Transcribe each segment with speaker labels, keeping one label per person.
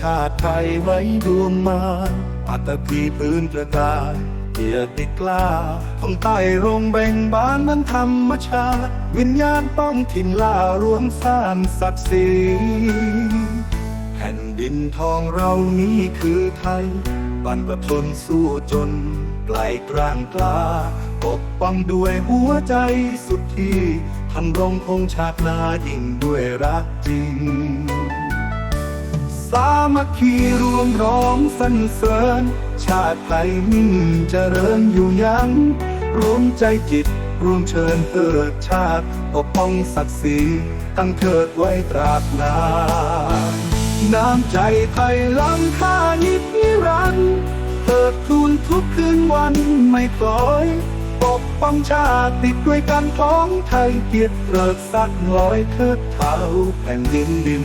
Speaker 1: ชาติไทยไว้ดวงมาปัตภีพื้นประกาศเกียรติกล้าท้องใต้รงแบ่งบานนั้นธรรมชาติ วิญญาณต้องถิ่นล่ารวมสร้างศักดิ์ศรีแผ่นดินทองเรานี้คือไทยบรรพชนสู้จนไกลกลางกล้าปกป้องด้วยหัวใจสุดที่ทำรงคงชาตินายิ่งด้วยรักจริง มัคคีรวมร้องสรรเสริญ ชาติไทยมิ่งเจริญอยู่ยัง รวมใจจิต รวมเชิญเถิดชาติปกป้องศักดิ์ศรีตั้งเถิดไว้ตราบนานน้ำใจไทยล้ำค่านิดนิรันดร์เติดทูนทุกคืนวันไม่ปล่อยปกป้องชาติติดด้วยกันท้องไทยเกียรติเริกสักลอยเทิดเท้าแผ่นดินดิน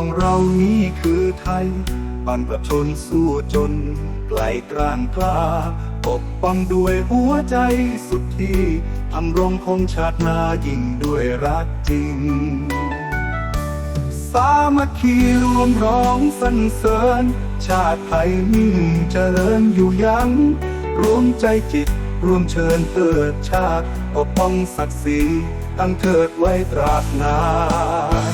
Speaker 1: ดินทองเรานี้คือไทยบรรพชนสู้จนไกลกลางกล้าปกป้องด้วยหัวใจสุดที่ทำรงคงชาตินายิ่งด้วยรักจริง สามัคคีรวมร้องสรรเสริญ ชาติไทยมิ่งเจริญอยู่ยัง รวมใจจิตรวมเชิญเถิดชาติปกป้องศักดิ์ศรีตั้งเถิดไว้ตราบนา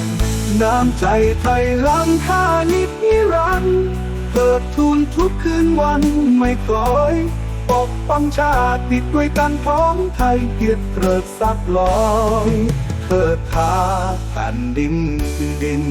Speaker 1: น น้ำใจไทยล้ำค่านิดนิรันดร์เปิดทุนทุกคืนวันไม่คล้อย ปกป้องชาติติดด้วยกันท้องไทยเกียรติเกิดสักลอยเถิดทาแผ่นดินดิน